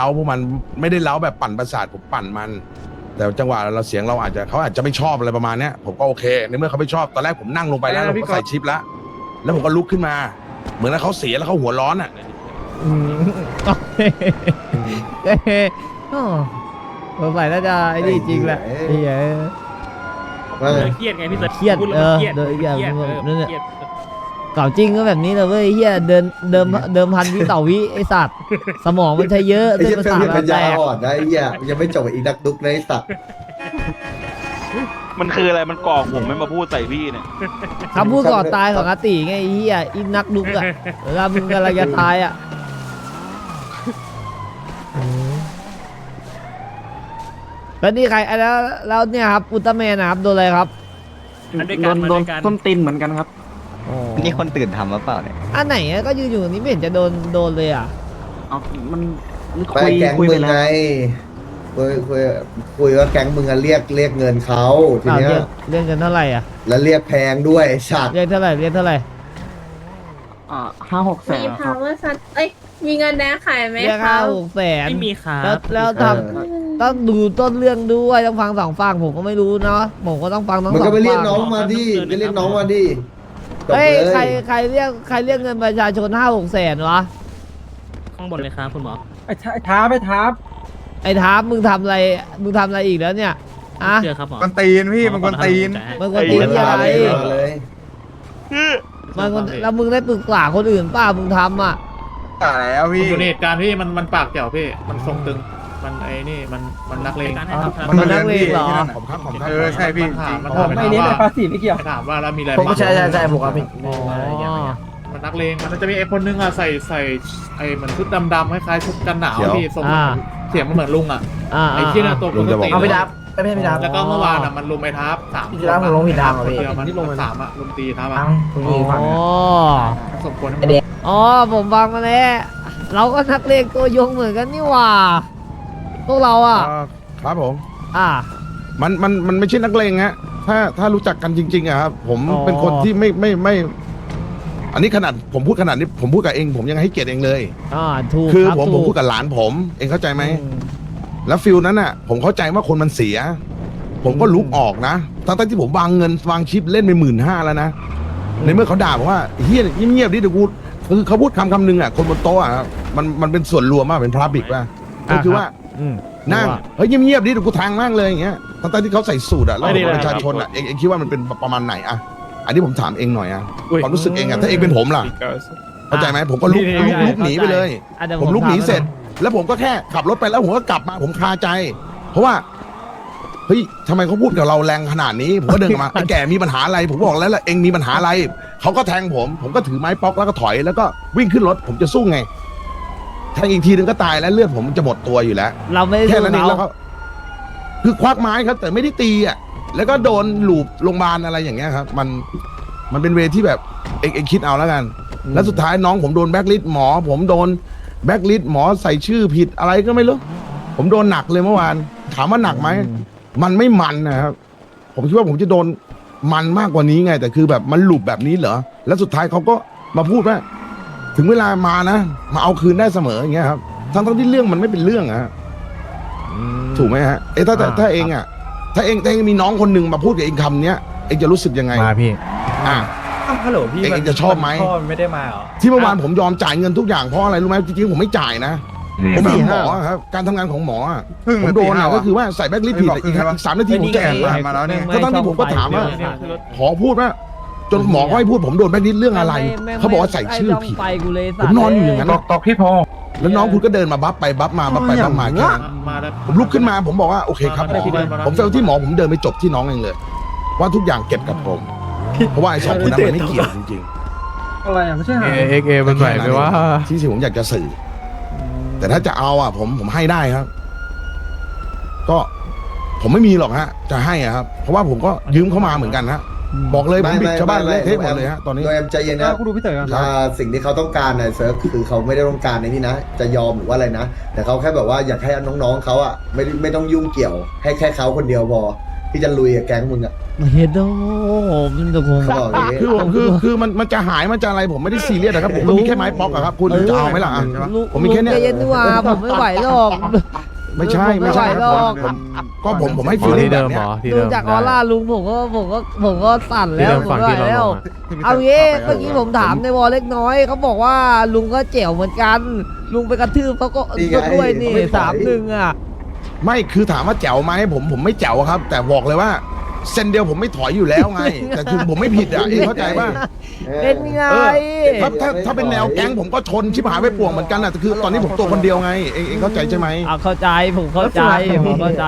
เล้าพวกมันไม่ได้เล้าแบบปั่นประสาทผมปั่นมัน แต่จังหวะเราเสียงเราอาจจะเขาอาจจะไม่ชอบอะไรประมาณเนี้ยผมก็โอเคในเมื่อเขาไม่ชอบตอนแรกผมนั่งลงไปแล้วอะไรนะผมพี่ก็ก๊อฟใส่ชิปแล้วแล้วผมก็ลุกขึ้นมา เหมือนกับเขาเสียแล้วเขาหัวร้อนอะอืมโอเคเอ้ยโอ้สงสัยน่าจะไอ้นี่จริงแหละไอ้เหี้ย ว่าเอไงอเครียดไงพี่เตอร์เครียดพูแล้วเออมันเครียดเดี๋ยวอีกอย่างเครียดผมเออนั่นแหละ เครียด เก่าจริงก็แบบนี้เลยเว้ยเฮียเดินเดิมเดิมพันวิต่อวิไอสัตว์ สมองมันใช้เยอะไอ้เส้นเหี้ยประเฟลสาทมีปัญญามันแตกอ่อนนะไอ้เหี้ยยังไม่จบอีกนักดุกในสัตว์มันคืออะไร มันกรอกผมไม่มาพูดใส่พี่เนี่ย คำพูดก่อนตายของอาติไงไอ้เฮียอินนักลุกอะเวลามึงกำลังจะตายอะแล้วนี่ใครแล้วแล้วเนี่ยครับอุลตร้าแมนนะครับโดนอะไรครับ อันด้วยกันโดมานด้วยกัน ต้นตีนเหมือนกันครับ นี่คนตื่นทำหรือเปล่าเนี่ยอันไหนอะก็ยืนอยู่ตรงนี้ไม่เห็นจะโดนโดนเลยอะเอามันไปคุยแก๊งคุยมึไปงแล้วไงคุยคุยคุยว่าแก๊งมึงอะเรียกเรียกเงินเขาทีอ้าวเนี้ยเรียกเรียกเงินเท่าไหร่อะแล้วเรียกแพงด้วยไอ้สัตว์เรียกเท่าไหร่เรียกเท่าไหร่อ่าห้าหกแสมีนครั power ซัดเอ้ย มีเงินแดงขายไหมเรียกคห้ารับหกแสนไม่มีครัแล้วบแล้วทำต้องดูต้นเรื่องด้วยต้องฟังสองฝั่งผมก็ไม่รู้เนาะผมก็ต้องฟังทั้งมันสองก็ไปเรียกฝั่งน้องมาดิไปเรียกน้องมาดิจบ เฮ้ยเลยใครใครเรียกใครเรียกเงินประชาชนห้าหกแสนวะข้างบนเลยครับคุณหมอไอ้ท้าไปท้าไอ้ทามมึงทำอะไรมึงทำอะไรอีกแล้วเนี่ยอะเจอครับหมอมันตีนพี่มันกวนตีนมันคนตีนอะไรมาเลยมันคนแล้วมึงได้ปรึกษาคนอื่นป้ามึงทำอะตายแล้วพี่อยู่ในเหตุการณ์พี่มันมันปากเจ๋วพี่มันทรงตึง มันไอ้นี่มันมันนักเลงการให้ครับ มันนักเลงเหรอที่นั่นผมครับผมครับเออใช่พี่มันถามมันผมถามไม่เน้นในภาษีไม่เกี่ยว ถามว่าแล้วมีอะไรผมก็ใช่ใช่ใช่ผมครับพี่อ๋อมันนักเลงมันจะมีไอ้คนนึงอะใส่ใส่ไอ้เหมือนชุดดำๆคล้ายๆชุดกันหนาวพี่ทรงอ่า เสียงมันเหมือนลุงอะอ่าไอ้ที่น่ะตัวลุงจะบอกเอาไปดับไม่ใช่พี่ดับ แล้วก็เมื่อวานอะมันลุมไอ้ทับสามพี่ดับผมลงผิดทางเหรอพี่คนเดียวมันสามอะลุมตีทับอะคุณยิงฝั่งอ๋อสมควรอ๋อผมฟังมาแล้วเราก็นักเลงตัวยงเหมือนกันนี่หว่า พวกเราอะ อ่าครับผม อ่า มันมันมันไม่ใช่นักเลงฮะ ถ้าถ้ารู้จักกันจริงๆอะครับผมอ๋อ เป็นคนที่ไม่ไม่ไม่ อันนี้ขนาดผมพูดขนาดนี้ผมพูดกับเอง ผมยังให้เกียรติเองเลย อ่าถูกคือรับผมถูผมกพูดกับหลานผม เองเข้าใจไหม อืม แล้วฟิลนั้นน่ะ ผมเข้าใจว่าคนมันเสีย ผมก็ลุกออกนะทั้งๆที่ผมวางเงินวางชิปเล่นไปหมื่นห้าแล้วนะ ในเมื่อเขาด่าผมว่าเฮียเงียบๆดิเดี๋ยวกูคือเขาพูดคำคำหนึ่งอะคนบนโต๊ะอะมันมันเป็นส่วนรวมมากเป็นพราบิกว่า ก็คือว่าอืม นั่งว่าเฮ้ยเงียบๆดิเดี๋ยวกูแทงมากเลยอย่างเงี้ยทั้งๆที่เขาใส่สูตรอะแล้วไม่ได้ผมเป็นประชาชนอะเองเองคิดว่ามันเป็นประมาณไหนอะอันนี้ผมถามเองหน่อยอะความรู้สึกเองอะถ้าเองเป็นผมล่ะเข้าใจไหมผมก็ลุกลุกลุกหนีไปเลย อะดี๋ยวผมลุกหนีถาเสร็จ แล้วผมก็แค่ขับรถไปแล้วผมก็กลับมาผมคาใจ เพราะว่าเฮ้ยทำไมเขาพูดกับเราแรงขนาดนี้ ผมก็เดินกลับมา ไอ้แก่มีปัญหาอะไร ผมบอกแล้วแหละเองมีปัญหาอะไรเขาก็แทงผม ผมก็ถือไม้ป๊อกแล้วก็ถอยแล้วก็วิ่งขึ้นรถผมจะสู้ไง แทงอีกทีนึงก็ตายแล้วเลือดผมจะหมดตัวอยู่แล้ว เราไม่ได้แค่สู้นั้นเองเขาแล้วก็คือควักไม้ครับ แต่ไม่ได้ตีอะ แล้วก็โดนหลูบโรงพยาบาลอะไรอย่างเงี้ยครับ มันมันเป็นเวที่แบบเองเองคิดเอาแล้วกัน แล้วสุดท้ายน้องผมโดนแบ็กลิสหมอ ผมโดนแบ็กลิสหมอใส่ชื่อผิดอะไรก็ไม่รู้ ผมโดนหนักเลยเมื่อวาน ถามว่าหนักไหม มันไม่มันนะครับ ผมคิดว่าผมจะโดนมันมากกว่านี้ไง แต่คือแบบมันหลุบแบบนี้เหรอ แล้วสุดท้ายเขาก็มาพูดว่า ถึงเวลามานะ มาเอาคืนได้เสมออย่างเงี้ยครับทั้งทั้งๆที่เรื่องมันไม่เป็นเรื่องอะฮะถูกไหมฮะเอ้ถ้าถ้าถ้าเองอะถ้าเองถ้าเองมีน้องคนหนึ่งมาพูดกับเองคำเนี้ยเองจะรู้สึกยังไง มาพี่ อะฮัลโหลพี่เองจะชอบไหม พ่อไม่ได้มาเหรอที่เมื่อวานผมยอมจ่ายเงินทุกอย่างเพราะอะไรรู้ไหมจริงๆผมไม่จ่ายนะ ผมเป็นหมอครับการทำงานของหมออะเพิ่งผมโดนอะก็คือว่าใส่แบ็กลิสผิดอะอีกอีกสามนาทีผมจะแก่เอ๋มา มาแล้วเนี่ย ก็ตั้งที่ผมก็ถามว่าไม่ชอบไฟขอพูดว่า จนหมอก็ให้พูดผมโดนแบ็กลิสเรื่องอะไรม่ม่เขาบอกว่าใส่ชื่อผิดไฟกูเลยผมนอนอยู่อย่างนั้นตอกตอกพี่พอแล้วน้องคุณก็เดินมาบัฟไปบัฟมาบัฟไปบัฟมาแค่นั้นมาแล้ว ผมลุกขึ้นมาผมบอกว่าโอเคครับหมอผมเฟลที่หมอผมเดินไปจบที่น้องเองเลย ว่าทุกอย่างเก็บกับผมเพราะว่าไอ้สองคนนั้นมันไม่เกี่ยวจริงอะไรอะไม่ใช่เหรอๆเอ็กเอมันไหวไหมว่า ที่สิผมอยากจะสื่อ แต่ถ้าจะเอาอะ ผมผมให้ได้ครับ ก็ผมไม่มีหรอกฮะ จะให้อะครับ เพราะว่าผมก็ยืมเข้ามาเหมือนกันฮะ บอกเลยผมบิดชาวบ้านเละเทะหมดเลยฮะตอนนี้ โดยแอมใจเย็นนะกูดูพี่เต๋อก่อนอ่าสิ่งที่เขาต้องการนะเซิร์ฟคือเขาไม่ได้ต้องการในนี่นะ จะยอมหรือว่าอะไรนะ แต่เขาแค่แบบว่าอยากให้น้องๆเขาอะไม่ไม่ต้องยุ่งเกี่ยว ให้แค่เขาคนเดียวพอที่จะลุยกับแก๊งมึงอะเฮดโดมันจะคงเขาบอกอย่างงี้ คือผมคือคือมันมันจะหายมันจะอะไรผมไม่ได้ซีเรียสนะครับผมก็มีแค่ไม้ป๊อกอะครับคุณจะเอาไหมล่ะอะลุงผมมีแค่เนี้ย ลุงใจเย็นดีกว่าผมไม่ไหวหรอก ไม่ใช่ไม่ใช่ครับไม่ไหวหรอกผม ก็ผมผมให้ฟีลลิ่งแบบเนี้ยดูจากออร่าลุงผมก็ผมก็ผมก็สั่นแล้วผมก็ไหวแล้วเอางี้เมื่อกี้ผมถามในวอลเล็กน้อยเขาบอกว่าลุงก็เจ๋วเหมือนกัน ลุงไปกระทืบเขาก็นี่ไงด้วยนี่ไม่ไหวสามหนึ่งอะไม่คือถามว่าแจ๋วไหมผมผมไม่แจ๋วครับ แต่บอกเลยว่าเซนเดียวผมไม่ถอยอยู่แล้วไง แต่คือผมไม่ผิดอะเองเข้าใจป่ะเป็นไง เออถ้าถ้าถ้าเป็นแนวแก๊งผมก็ชนชิบหายไปป่วงเหมือนกันอะแต่คือตอนนี้ผมตัวคนเดียวไงเองเองเข้าใจใช่ไหม อะเข้าใจผมเข้าใจผมเข้าใจ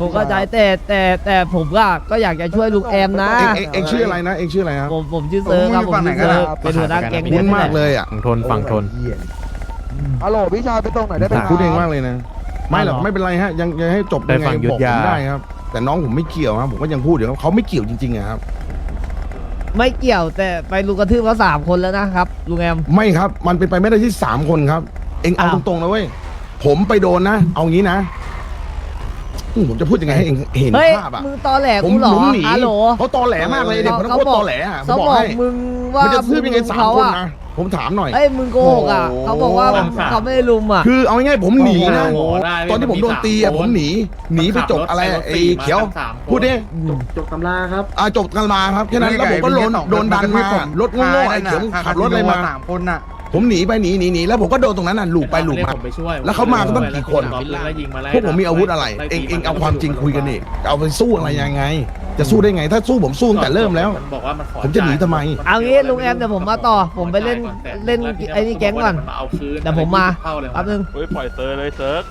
ผมเข้าใจแต่แต่แต่ผมก็ก็อยากจะช่วยลุงแอมนะ เองเองเองชื่ออะไรนะเองชื่ออะไรครับ ผมผมชื่อเซิร์ฟครับผมชื่อเซิร์ฟเป็นหัวหน้าแก๊งคุ้เนี่ยนมากเลยอะฝั่งทนฝั่งทนฮัลโหลพี่ชายไปตรงไหนได้ไหมคุ้นเองมากเลยนะ ไม่หรอกไม่เป็นไรฮะยังยังให้จบได้ยังไงฟังยุทบธอกผยา มได้ครับ แต่น้องผมไม่เกี่ยวครับผมก็ยังพูดอยู่ครับเขาไม่เกี่ยวจริงๆอะครับ ไม่เกี่ยวแต่ไปลุงกระทืบเขาสามคนแล้วนะครับลุงแอม ไม่ครับ มันเป็นไปไม่ได้ที่สามคนครับ เองเอาอ้าว ตรงๆนะเว้ย ผมไปโดนนะ เอางี้นะ อืมผมจะพูดยังไงให้เองเห็นเฮ้ยภาพอะมึงตอแหลผมกูเหรอผมหนีฮัลโหล เขาตอแหลมากเลยเด็กคนนั้นโคตรตอแหลอะผมเขาบอกบอกให้มึงว่ามันจะซื้อยังไงสามเขาคนอะนะผมถามหน่อย เอ้ยมึงโกหกอะเขาบอกว่าเขาไม่ได้ลุมอะ คือเอาง่ายๆผมหนีนะโอ้โหได้ตอนที่ผมโดนตีอะผมหนีหนีไปจบอะไรอะไอ้เขียว พูดดิจบตำราครับ อ่าจบกันมาครับแค่นั้นแล้วผมก็โดนโดนดันมารถโง่ๆไอ้เขียวขับรถอะไรมาสามคนน่ะ ผมหนีไปหนีหนีหนีแล้วผมก็โดนตรงนั้นน่ะหลูกไปหลูกมา ผมไปช่วยแล้วเขามากันตั้งกี่คน แล้วยิงมาไล่พวกผมมีอาวุธอะไร เองเองเอาความจริงคุยกันนี่เอาไปสู้อะไรยังไง จะสู้ได้ไง ถ้าสู้ผมสู้ตั้งแต่เริ่มแล้ว นบอกว่ามันขอผมจะหนีทำไม เอางี้ลุงแอมเดี๋ยวผมมาต่อผมไปเล่นเล่นไอ้นี่แก๊งก่อน มัเอาคืนเดี๋ยวผมมาเข้าเลยแป๊บนึง เฮ้ยปล่อยเซอร์เลยเซิร์ฟ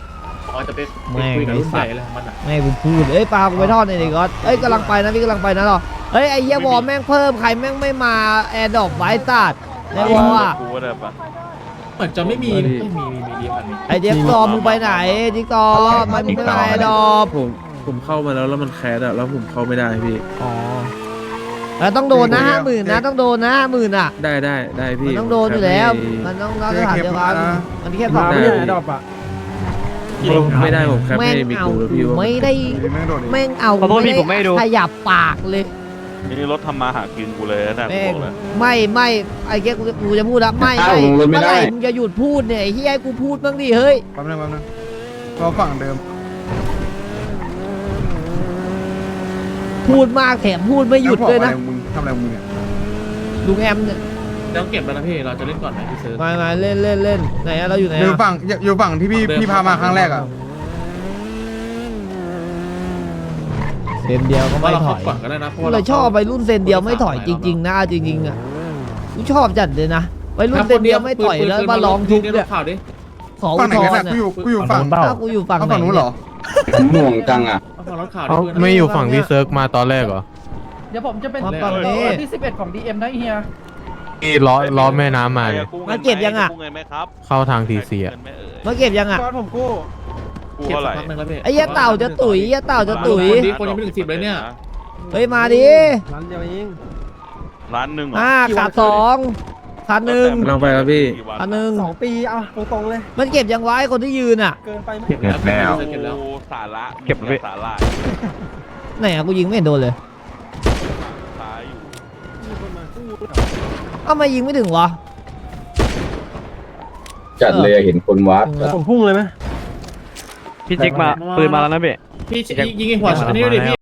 อ๋อจะไปแม่งคุยกับรุ่นใหญ่เลยของมันอะ ไม่กูพูดเอ้ยปลากูไปทอดในอยดิก็เอ้ยกำลังไปนะพี่กำลังไปนะหรอเฮ้ยไอ้เหี้ยวอลแม่งเพิ่มใครแม่งไม่มาแอร์ดรอปไว้ตัด ในวอลอะกูว่าแบบเหมือนจะไม่มีไม่มีมีมีเดียวกันนี่ไอ้เจ๊กตอมึงไปไหนจิ๊กตอมันไม่มาแอร์ดรอปผมผมเข้ามาแล้วแล้วมันแคสอะแล้วผมเข้าไม่ได้พี่อ๋อแล้วต้องโดนนะห้าหมื่นนะต้องโดนนะห้าหมื่นอะได้ได้ได้มัพี่นต้องโดนอยู่แล้ว มันต้องรับสถานเดียวกันมันแค่สองได้หมื่นดอกอะไม่ได้ผมแคปแม่งให้มีเอากูแล้วพี่ว่าไม่ได้แม่งโดดดิแม่งเอาขอโทษพี่ผมไม่ได้ดูขยับปากเลย นี่รถทำมาหากินกูเลยนะกูแม่บงอกเลยไม่ไม่ไอ้แกกูกูจะพูดแล้วไม่ไม่เมื่อไหร่มึงจะหยุดพูดเนี่ยไอ้เฮียให้กูพูดบ้างดิเฮ้ยแป๊บนึงแป๊บนึงเราฝั่งเดิม พูดมากแถมพูดไม่หยุดเลยนะแวบอกอะไรมึงทำอะไรมึงเนี่ยลุงแอมเนี่ยต้องเก็บแล้วนะพี่ เราจะเล่นก่อนไหมพี่เซิร์ฟมามาเล่นเล่นเล่นไหนอะเราอยู่ไหนอยู่อะฝั่งอยู่ฝั่งที่พี่พี่พามาครั้งแรกอะ เซนเดียวก็ว่าไม่เราถเข้าอยก่อนก็ได้นะเพราะกูว่าเลยชอบไปรุ่นเซนเดียวไม่ถอยจริงๆนะจริงๆอะกูชอบจัดเลยนะไปรุ่นเซนเดียวไม่ถอยแล้วมาลองทุกเนี่ยข่าวดิขอฝั่อุงทไหนธกันรน่ะณ์กูอยู่กูอยู่ฝั่งถ้ากูอยู่ฝั่งเอาไหนฝั่งนู้นเหรอ ห่วงจังอะเอาฝั่งรถข่าวดิเขาเพื่อนไม่อยู่ฝั่งพี่เซิร์กมาตอนแรกเหรอเดี๋ยวผมจะเป็นมาฝั่งนี้ที่ 11 ของ DM นะเฮีย ที่ล้อล้อแม่น้ำมาเนี่ยมาเก็บยังอะกู้เงินไหมครับเข้าทางทีเสียเงินไหม่เอ่ยมาเก็บยังอะ ตอนผมกู้ กู้เก็บเท่าไหสัร่กพักหนึงแล้วพี่ไอ้เหี้ยเต่าจะตุ๋ยไอ้เหี้ยเต่าจะตุ๋ยคนนี้คนยังไม่ถึงสิบเลยเนี่ย เฮ้ยมาดิร้านเดียวเองร้านหนึ่งเหรออ่าขาดสองขาดหนึ่งลองไปครับพี่กี่วันขาดหนึ่งสองปีเอาตรงๆเลย มันเก็บยังไว้คนที่ยืนอะ เกินไปไหมเก็บแล้วเก็บแล้วกูสาระเก็บไว้สาระไหนอะกูยิงไม่เห็นโดนเลยตายอยู่เอ้ามายิงไม่ถึงวะจัดเลยเห็นคนวัดถึงแล้วผมพุ่งเลยไหม พี่จิ๊กมาปืนมาแล้วนะเบ๊พี่ยิงไอ้หัวอันนี้ดิพี่